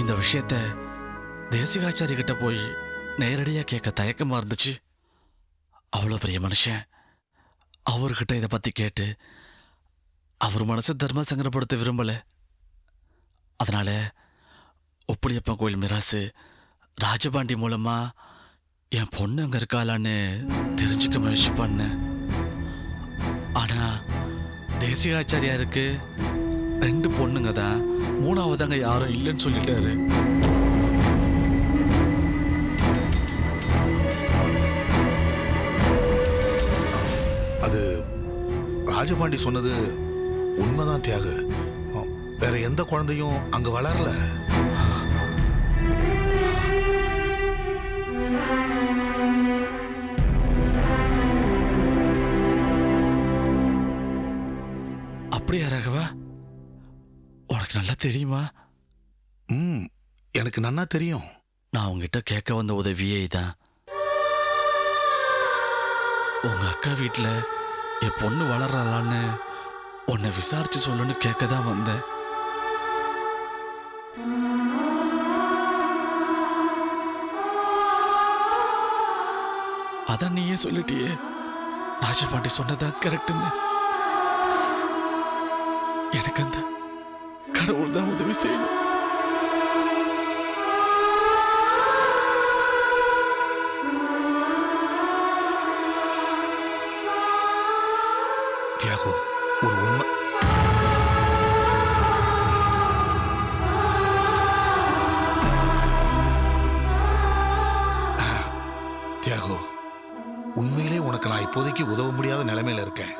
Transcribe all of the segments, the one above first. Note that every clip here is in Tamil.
இந்த விஷயத்த தேசிகாச்சாரி கிட்ட போய் நேரடியாக கேட்க தயக்கமாக இருந்துச்சு. அவ்வளோ பெரிய மனுஷன். அவர்கிட்ட இதை பத்தி கேட்டு அவர் மனசை தர்ம சங்கடப்படுத்த விரும்பல. அதனால ஒப்புளியப்பன் கோயில் மிராசு ராஜபாண்டி மூலமா என் பொண்ணு அங்கே இருக்காளான்னு தெரிஞ்சுக்க முயற்சி பண்ணேன். ஆனால் தேசிகாச்சாரியாருக்கு ரெண்டு பொண்ணுங்க தான் மூணாவதாங்க யாரும் இல்லைன்னு சொல்லிட்டாரு. அது ராஜபாண்டி சொன்னது உண்மைதான் தியாகு. வேற எந்த குழந்தையும் அங்க வளரல. அப்படியா ராகவா? தெரியுமா? ம் எனக்கு நன்னா தெரியும். நான் உங்ககிட்ட கேட்க வந்த உதவியே இதான். உங்க அக்கா வீட்டில் என் பொண்ணு வளர்றாளான்னு உன்னை விசாரிச்சு சொல்லணும்னு கேட்க தான் வந்தேன். அதான் நீயே சொல்லிட்டியே. ராஜபாண்டி சொன்னதான் கரெக்டுன்னு எனக்கு அந்த கடவுள் தான் உதவி செய்யணும் தியாகோ ஒரு உண்மை ஆ, உண்மையிலே உனக்கு நான் இப்போதைக்கு உதவ முடியாத நிலைமையில இருக்கேன்.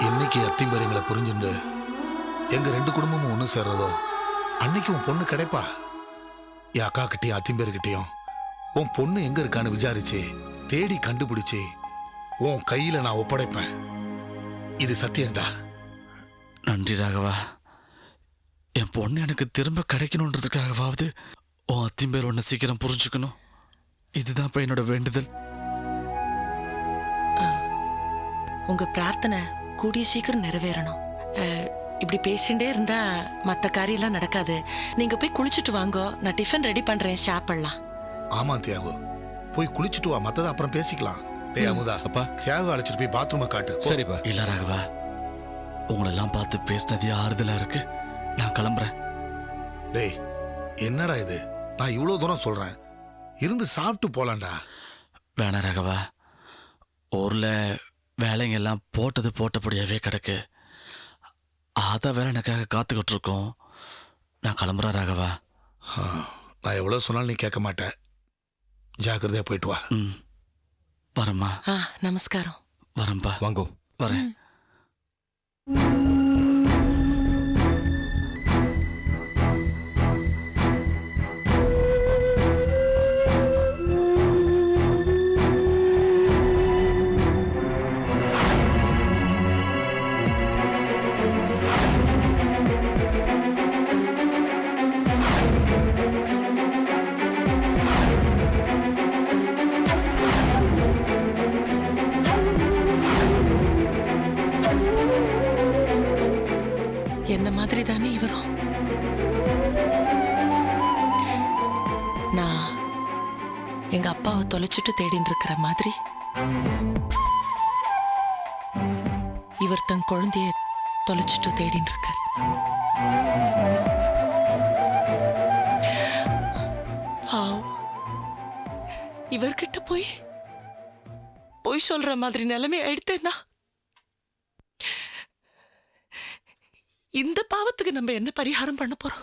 என்னைக்கு அத்திம்பேர் எங்களை எங்க ரெண்டு குடும்பமும் ஒன்று சேர்றதோ அன்னைக்கு உன் பொண்ணு கிடைப்பா? என் அக்கா கிட்டயும் அத்திம்பேர்கிட்டயும் உன் பொண்ணு எங்க இருக்கான்னு விசாரிச்சு தேடி கண்டுபிடிச்சு உன் கையில நான் ஒப்படைப்பேன். இது சத்தியம்டா. நன்றி ராகவா. என் பொண்ணு எனக்கு திரும்ப கிடைக்கணுன்றதுக்காகவாவது உன் அத்திம்பேர் ஒன்று சீக்கிரம் புரிஞ்சுக்கணும். இதுதான் இப்போ என்னோட வேண்டுதல். உங்க பிரார்த்தனை கூடிய சீக்கிரம் நிறைவேறணும். இப்படி பேசிட்டே இருந்தா மத்த காரியம்லாம் நடக்காது. நீங்க போய் குளிச்சுட்டு வாங்கோ. நான் டிஃபன் ரெடி பண்றேன். சாப்பிடலாம். ஆமா தியாகு. போய் குளிச்சுட்டு வா. மத்தத அப்புறம் பேசிக்கலாம். டேய் அமுதா. அப்பா. தியாகு அழைச்சிட்டு போய் பாத்ரூமை காட்டு. போ. சரிப்பா. இல்லை ராகவா. உங்களெல்லாம் பார்த்து பேசினதே ஆறுதலா இருக்கு? நான் கிளம்புறேன். டேய் என்னடா இது? நான் இவ்வளவு தூரம் சொல்றேன். இருந்து சாப்பிட்டு போலாம்டா. வேணாம் ராகவா. ஊரில் வேலைங்க எல்லாம் போட்டது போட்டபடியாவே கிடக்கு. அதை வேற எனக்காக காத்துக்கிட்டு இருக்கோம் நான் கிளம்புறேன் ராகவா. ஆ, நான் எவ்வளவு சொன்னாலும் நீ கேட்க மாட்ட. ஜாக்கிரதையா போயிட்டு வா. ம். வரேம்மா. ஆ நமஸ்காரம். வரேன்ப்பா. வாங்கோ. வரேன். தொலைச்சிட்டு தேடின்னு இருக்கிற மாதிரி. இவர் தன் குழந்தைய தொலைச்சிட்டு தேடின்னு இருக்கார். இவர்கிட்ட போய் போய் சொல்ற மாதிரி நிலைமை ஆயிடுத்தேன்னா. இந்த பாவத்துக்கு நம்ம என்ன பரிகாரம் பண்ண போறோம்?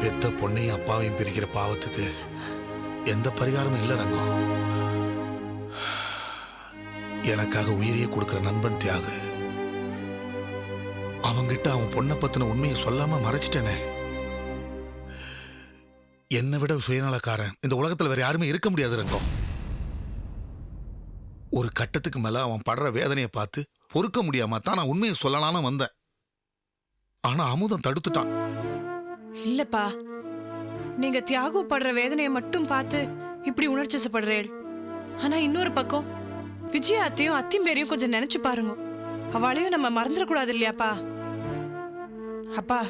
பெத்த பொண்ணையும் அப்பாவையும் பிரிக்கிற பாவத்துக்கு எந்த பரிகாரமும் இல்லை ரங்கம் எனக்காக உயிரையே கொடுக்குற நண்பன் தியாகு. அவங்கிட்ட அவன் பொண்ணை பத்தின உண்மையை சொல்லாம மறைச்சிட்டனே. என்னை விட சுயநலக்காரன். இந்த உலகத்தில் வேற யாருமே இருக்க முடியாது ரங்கம் ஒரு கட்டத்துக்கு மேல அவன் படுற வேதனையை பார்த்து பொறுக்க முடியாம தான் நான் உண்மையை சொல்லலான்னு வந்தேன். ஆனா அமுதம் தடுத்துட்டான். இல்லப்பா. நீங்க தியாகு படுற வேதனையை மட்டும் பார்த்து இப்படி உணர்ச்சிசப்படுறேள் ஆனா இன்னொரு பக்கம் விஜயா அத்தையும் அத்திம்பேரையும் கொஞ்சம் நினைச்சு பாருங்க. அவளையும் நம்ம மறந்துடக்கூடாது இல்லையாப்பா? அப்பா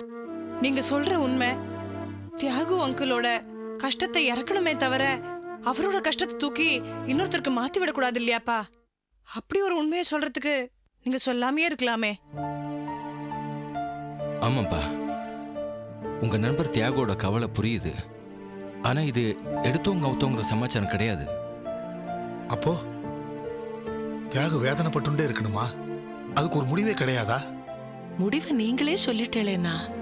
நீங்க சொல்ற உண்மை தியாகு அங்கிளோட கஷ்டத்தை இறக்கணுமே தவிர அவரோட கஷ்டத்தை தூக்கி இன்னொருத்தருக்கு மாத்தி விடக்கூடாது இல்லையாப்பா? அப்படி ஒரு உண்மையை சொல்றதுக்கு நீங்க சொல்லாமையே இருக்கலாமே. ஆமாப்பா. உங்க நண்பர் தியாகோட கவலை புரியுது. ஆனா இது எடுத்தவங்க அவுத்தவங்கிற சமாச்சாரம் கிடையாது. அப்போ? தியாக வேதனைப்பட்டுண்டே இருக்கணுமா? அதுக்கு ஒரு முடிவே கிடையாதா? முடிவை நீங்களே சொல்லிட்டேளேண்ணா.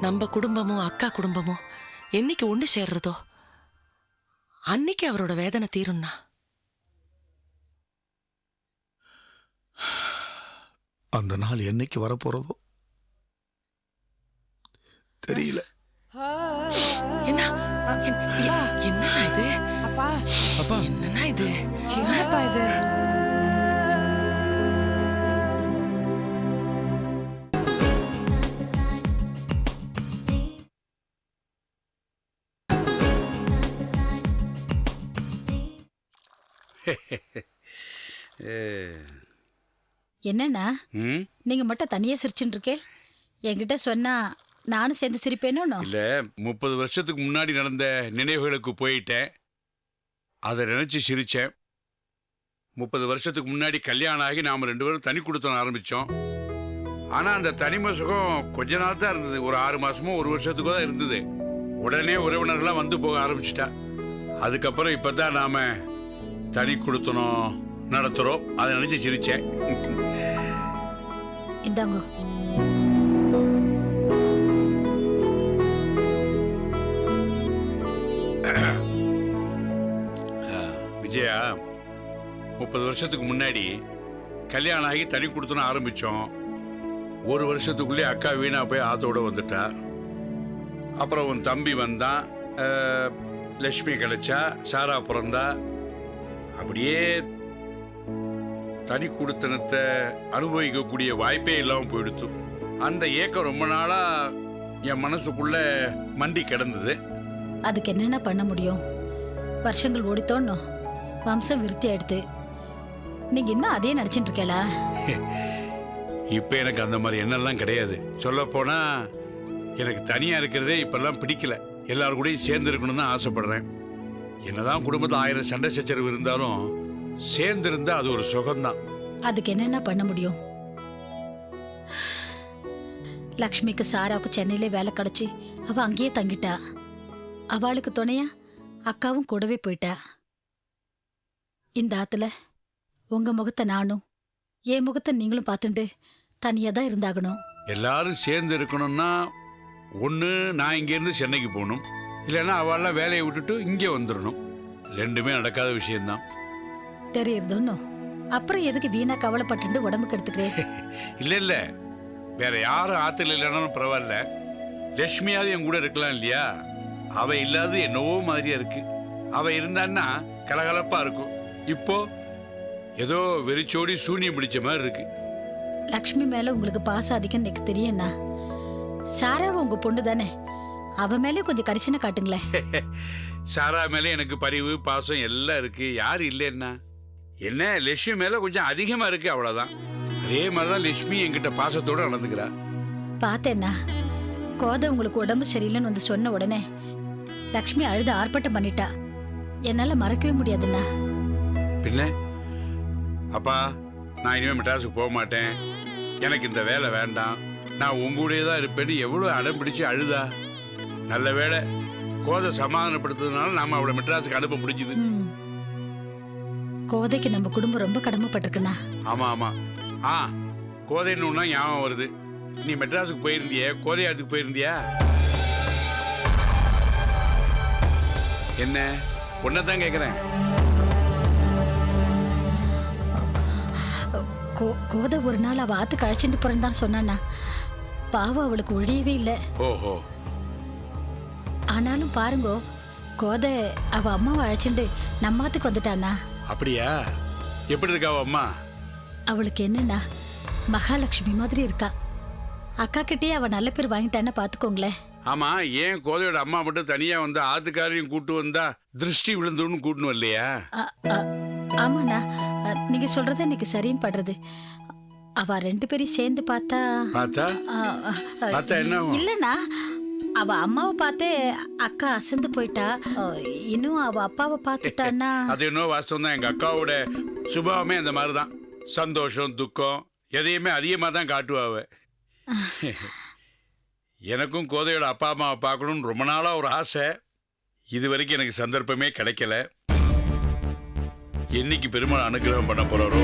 நம்ம குடும்பமும் அக்கா குடும்பமும் என்னைக்கு ஒண்ணு சேர்றதோ அன்னைக்கு அவரோட வேதனை தீரும்ண்ணா. அந்த நாள் என்னைக்கு வரப்போறதோ? தெரியல. என்ன? இது? அப்பா. அப்பா. என்னண்ணா இது? என்னப்பா இது. என்னண்ணா? நீங்க மட்டும் தனியா சிரிச்சுட்டு இருக்கே என்கிட்ட சொன்னா நானும் சேர்ந்து சிரிப்பேனோ இல்ல முப்பது வருஷத்துக்கு முன்னாடி நடந்த நினைவுகளுக்கு போயிட்டேன். அதை நினைச்சு சிரிச்சேன். முப்பது வருஷத்துக்கு முன்னாடி கல்யாணம் ஆகி நாம ரெண்டு பேரும் தனி கொடுத்தோம் ஆரம்பிச்சோம். ஆனா அந்த தனிமை சுகம் கொஞ்ச நாள் தான் இருந்தது. ஒரு ஆறு மாசமோ ஒரு வருஷத்துக்கோ தான் இருந்தது. உடனே உறவினர்லாம் வந்து போக ஆரம்பிச்சிட்டா. அதுக்கப்புறம் இப்பதான் நாம தனி கொடுத்தனும் நடத்துறோம். அதை நினைச்சு சிரிச்சேன். இந்தாங்க. ஐயா முப்பது வருஷத்துக்கு முன்னாடி கல்யாணம் ஆகி தனி கொடுத்தனும் ஆரம்பித்தோம் ஒரு வருஷத்துக்குள்ளே அக்கா வீணா போய் ஆத்தோடு வந்துட்டா. அப்புறம் உன் தம்பி வந்தான் அஹ், லட்சுமி கிடைச்சா சாரா பிறந்தா. அப்படியே தனி கொடுத்தனத்தை அனுபவிக்கக்கூடிய வாய்ப்பே இல்லாமல் போயிடுத்து. அந்த ஏக்கம் ரொம்ப நாளாக என் மனசுக்குள்ள மண்டி கிடந்தது. அதுக்கு என்னென்ன பண்ண முடியும்? வருஷங்கள் ஓடித்தோணும். வம்சம் விருத்தி ஆயிடுத்து நீங்க இன்னும் அதே நடிச்சிட்டு இருக்கேளா இப்போ எனக்கு அந்த மாதிரி எண்ணம்லாம் கிடையாது. சொல்லப் போனா எனக்கு தனியா இருக்கிறதே இப்பெல்லாம் பிடிக்கல. எல்லாரும் கூடயும் சேர்ந்து இருக்கணும்னு தான் ஆசைப்படுறேன். என்னதான் குடும்பத்தில் ஆயிரம் சண்டை சச்சரவு இருந்தாலும் சேர்ந்து இருந்தா அது ஒரு சுகம்தான். அதுக்கு என்னென்ன பண்ண முடியும்? லக்ஷ்மிக்கு சாராவுக்கு சென்னையிலே வேலை கிடைச்சி அவ அங்கேயே தங்கிட்டா. அவளுக்கு துணையா அக்காவும் கூடவே போயிட்டா. இந்த ஆத்துல உங்க முகத்தை நானும் என் முகத்தை நீங்களும் பார்த்துட்டு தனியா தான் இருந்தாகணும். எல்லாரும் சேர்ந்து இருக்கணும்னா ஒன்று நான் இங்கேருந்து சென்னைக்கு போகணும். இல்லைன்னா அவள்லாம் வேலையை விட்டுட்டு இங்கே வந்துடணும். ரெண்டுமே நடக்காத விஷயம்தான். தெரியுறதுன்னு. அப்புறம் எதுக்கு வீணா கவலைப்பட்டு உடம்பு கெடுத்துக்கிறேன் இல்லை இல்லை. வேற யாரும் ஆத்துல இல்லைனாலும் பரவாயில்ல. லட்சுமியாவது என் கூட இருக்கலாம் இல்லையா? அவ இல்லாத என்னவோ மாதிரியா இருக்கு. அவ இருந்தான்னா கலகலப்பா இருக்கும். இப்போ ஏதோ வெறிச்சோடி சூனியம் பிடிச்ச மாதிரி இருக்கு. லக்ஷ்மி மேல உங்களுக்கு பாசம் அதிகம் எனக்கு தெரியும்ண்ணா சாராவும் உங்க பொண்ணு தானே? அவ மேலே கொஞ்சம் கரிசனை காட்டுங்களேன் சாரா மேல எனக்கு பரிவு பாசம் எல்லாம் இருக்கு. யார் இல்லைன்னா? என்ன லட்சுமி மேல கொஞ்சம் அதிகமா இருக்கு அவ்வளவுதான். அதே மாதிரிதான் லட்சுமி என்கிட்ட பாசத்தோட நடந்துக்கிறா. பார்த்தேன்னா கோதை உங்களுக்கு உடம்பு சரியில்லைன்னு வந்து சொன்ன உடனே லக்ஷ்மி அழுது ஆர்ப்பாட்டம் பண்ணிட்டா. என்னால மறக்கவே முடியாதுண்ணா பின்ன? அப்பா நான் இனிமேல் மெட்ராஸுக்கு போக மாட்டேன். எனக்கு இந்த வேலை வேண்டாம். நான் உங்க கூடயே தான் இருப்பேன்னு எவ்வளோ அடம் பிடிச்சு அழுதா? நல்ல வேளை கோதை சமாதானப்படுத்துறதுனால நாம அவளை மெட்ராஸுக்கு அனுப்ப முடிஞ்சுது. கோதைக்கு நம்ம குடும்பம் ரொம்ப கடமைப்பட்டிருக்குண்ணா. ஆமா ஆமா. ஆ கோதைன்னு ஒன்றா ஞாபகம் வருது. நீ மெட்ராஸுக்கு போயிருந்தியே? கோதையாத்துக்கு போயிருந்தியா? என்ன? ஒன்றை தான் கேட்குறேன் கோ- கோதை ஒரு நாள் அவ ஆத்துக்கு அழைச்சிட்டு போறேன்னு சொன்னாண்ணா பாவம் அவளுக்கு ஒழியவே இல்லை. ஓஹோ. ஆனாலும் பாருங்கோ கோதை அவ அம்மாவை அழைச்சிட்டு நம்ம ஆத்துக்கு வந்துட்டாண்ணா அப்படியா? எப்படி இருக்கா அவ அம்மா? அவளுக்கு என்னன்னா மகாலட்சுமி மாதிரி இருக்கா. அக்கா கிட்டே அவ நல்ல பேர் வாங்கிட்டான்னு பாத்துக்கோங்களேன். ஆமா ஏன் கோதையோட அம்மா மட்டும் தனியா வந்து ஆத்துக்காரையும் கூட்டு வந்தா திருஷ்டி விழுந்துன்னு கூட்டணும் இல்லையா அ- அ- ஆமாண்ணா. நீங்க சொல்றது எனக்கு சரின்னு படுறது. அவ ரெண்டு பேரையும் சேர்ந்து பார்த்தா பார்த்தா? பார்த்தா என்ன? இல்லைண்ணா. அவ அம்மாவை பார்த்தே அக்கா அசந்து போயிட்டா. இன்னும் அவ அப்பாவை பார்த்துட்டான்னா. அது இன்னும் வாஸ்தவம் தான் எங்க அக்காவோட சுபாவமே அந்த மாதிரி தான் சந்தோஷம் துக்கம் எதையுமே அதிகமாக தான் காட்டுவாவ எனக்கும் கோதையோட அப்பா அம்மாவை பார்க்கணும்னு ரொம்ப நாளாக ஒரு ஆசை. இது வரைக்கும் எனக்கு சந்தர்ப்பமே கிடைக்கல. என்னைக்கு பெருமாள் அனுகிரகம் பண்ண போறாரோ?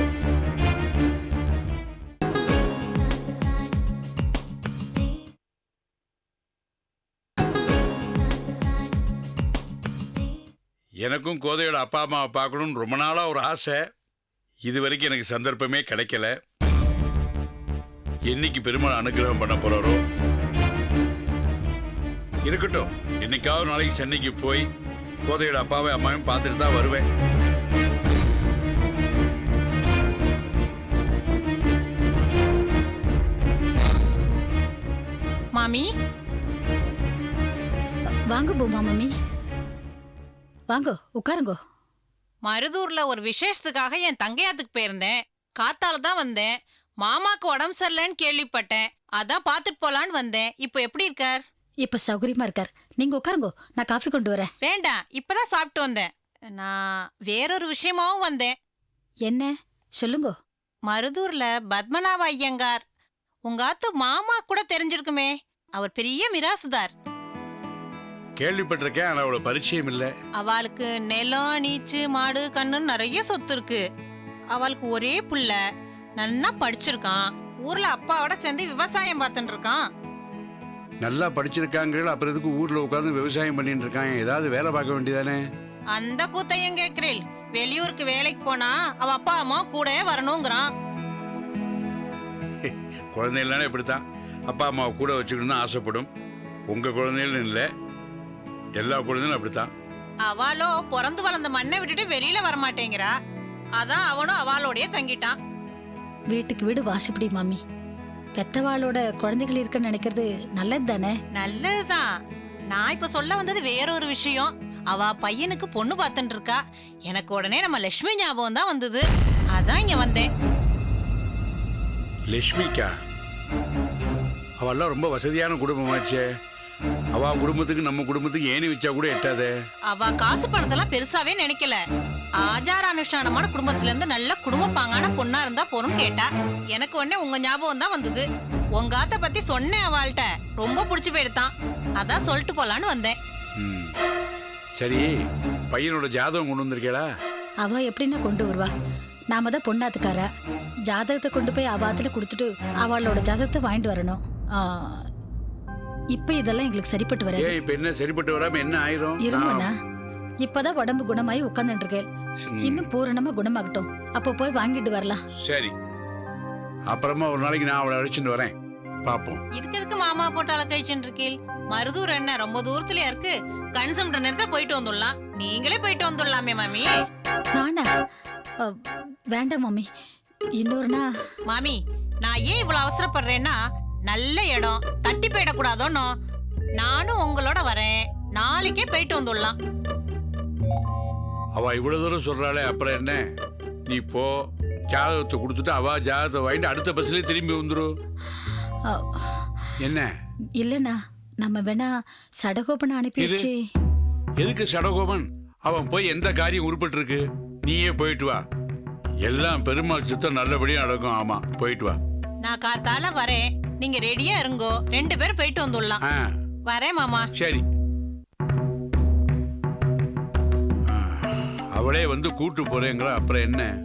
எனக்கும் கோதையோட அப்பா அம்மாவை பார்க்கணும்னு ரொம்ப நாளாக ஒரு ஆசை. இது வரைக்கும் எனக்கு சந்தர்ப்பமே கிடைக்கல. என்னைக்கு பெருமாள் அனுகிரகம் பண்ண போறாரோ? இருக்கட்டும். என்னைக்காவது நாளைக்கு சென்னைக்கு போய் கோதையோட அப்பாவை அம்மாவையும் பார்த்துட்டு தான் வருவேன். மாமி. வாங்க பூமா மம்மி வாங்க உட்காருங்கோ. மருதூர்ல ஒரு விசேஷத்துக்காக என் தங்கையாத்துக்கு போயிருந்தேன். காத்தால தான் வந்தேன். மாமாக்கு உடம்பு சரியில்லைன்னு கேள்விப்பட்டேன். அதான் பார்த்துட்டு போலான்னு வந்தேன். இப்போ எப்படி இருக்கார்? இப்ப சௌகரியமா இருக்கார். நீங்க உட்காருங்கோ நான் காஃபி கொண்டு வரேன். வேண்டாம் இப்பதான் சாப்பிட்டு வந்தேன். நான் வேறொரு விஷயமாவும் வந்தேன். என்ன? சொல்லுங்கோ. மருதூர்ல பத்மநாப ஐயங்கார். உங்க ஆத்து மாமா கூட தெரிஞ்சிருக்குமே. அவர் பெரிய மிராசுதார். கேள்விப்பட்டிருக்கேன் ஆனால் அவ்வளோ பரிச்சயம் இல்லை. அவளுக்கு நிலம் நீச்சு மாடு கண்ணுன்னு நிறைய சொத்து இருக்கு. அவளுக்கு ஒரே புள்ள நன்னா படிச்சிருக்கான். ஊர்ல அப்பாவோட சேர்ந்து விவசாயம் பார்த்துட்டு இருக்கான். நல்லா படிச்சிருக்காங்க அப்புறம் எதுக்கு ஊரில் உட்காந்து விவசாயம் பண்ணிட்டு இருக்காங்க ஏதாவது வேலை பார்க்க வேண்டியதானே? அந்த கூத்தையும் கேக்குறேன் வெளியூருக்கு வேலைக்கு போனா அவ அப்பா அம்மா கூடவே வரணுங்கிறான். குழந்தைகள்னாலே இப்படித்தான். அப்பா அம்மாவை கூட வச்சுக்கணும்னு தான் ஆசைப்படும். உங்கள் குழந்தைகள்னு இல்லை. எல்லா குழந்தைகளும் அப்படித்தான். அவளோ பிறந்து வளர்ந்த மண்ணை விட்டுட்டு வெளியில வரமாட்டேங்கிறா. அதான் அவனும் அவளோடயே தங்கிட்டான். வீட்டுக்கு வீடு வாசிப்படி மாமி. பெத்தவாளோட குழந்தைகள் இருக்குன்னு நினைக்கிறது நல்லது தானே நல்லதுதான். நான் இப்ப சொல்ல வந்தது வேற ஒரு விஷயம். அவ பையனுக்கு பொண்ணு பார்த்துட்டு இருக்கா. எனக்கு உடனே நம்ம லட்சுமி ஞாபகம் தான் வந்தது. அதான் இங்க வந்தேன். லட்சுமிக்கா? அவெல்லாம் ரொம்ப வசதியான குடும்பமாச்சே. அவ குடும்பத்துக்கு நம்ம குடும்பத்துக்கு ஏணி வச்சா கூட எட்டாதே. அவ காசு பணத்தெல்லாம் பெருசாவே நினைக்கல. ஆச்சார அனுஷ்டானமான குடும்பத்துல இருந்து நல்ல குடும்ப பாங்கான பொண்ணா இருந்தா போறோம்னு கேட்டா எனக்கு உடனே உங்க ஞாபகம் தான் வந்தது. உங்க ஆத்த பத்தி சொன்னேன் அவள்கிட்ட. ரொம்ப பிடிச்சு போயிடுதான் அதான் சொல்லிட்டு போலான்னு வந்தேன். சரி பையனோட ஜாதகம் கொண்டு வந்திருக்கேளா? அவ எப்படின்னா கொண்டு வருவா. நாம தான் பொண்ணாத்துக்கார. ஜாதகத்தை கொண்டு போய் அவ ஆத்துல கொடுத்துட்டு அவளோட ஜாதகத்தை வாங்கிட்டு வரணும். இப்ப இதெல்லாம் எங்களுக்கு சரிப்பட்டு வராது. ஏன் இப்ப என்ன சரிப்பட்டு வராம என்ன ஆயிரும்? இருங்கண்ணா இப்பதான் உடம்பு குணமாயி உட்கார்ந்துட்டு இருக்கேன் ம். இன்னும் பூரணமா குணமாகட்டும். அப்போ போய் வாங்கிட்டு வரலாம். சரி. அப்புறமா ஒரு நாளைக்கு நான் அவளை அழைச்சிட்டு வரேன். பாப்போம். இதுக்கு எதுக்கு மாமா போட்டு அலக்கழிச்சுட்டு இருக்கீள்? மருதூர் என்ன ரொம்ப தூரத்துலயா இருக்கு? கண் சமன்ற நேரத்துல போயிட்டு வந்துடலாம். நீங்களே போயிட்டு வந்துடலாமே மாமி. நானா? வேண்டாம் மம்மி இன்னொரு நாள். மாமி நான் ஏன் இவ்வளவு அவசரப்படுறேன்னா நல்ல இடம். தட்டி போயிடக்கூடாதோன்னோ. நானும் உங்களோட வரேன். நாளைக்கே போயிட்டு வந்துடலாம். அவ இவ்வளவு தூரம் சொல்றாளே அப்புறம் என்ன? நீ போ. ஜாதகத்தை கொடுத்துட்டு அவ ஜாதகத்தை வாங்கிட்டு அடுத்த பஸ்லயே திரும்பி வந்துரு. என்ன? இல்லண்ணா. நம்ம வேணா சடகோபனை அனுப்பி இரு. வச்சு எதுக்கு சடகோபன்? அவன் போய் எந்த காரியம் உருப்பட்டு இருக்கு நீயே போயிட்டு வா. எல்லாம் பெருமாள் சித்தம் நல்லபடியா நடக்கும். ஆமா போயிட்டு வா. நான் காத்தால வரேன். நீங்க ரெடியா இருங்கோ. ரெண்டு பேரும் போயிட்டு வந்துடலாம். ஆ. வரேன் மாமா. சரி. ஆ, அவளே வந்து கூட்டு போறேங்கிற அப்புறம் என்ன?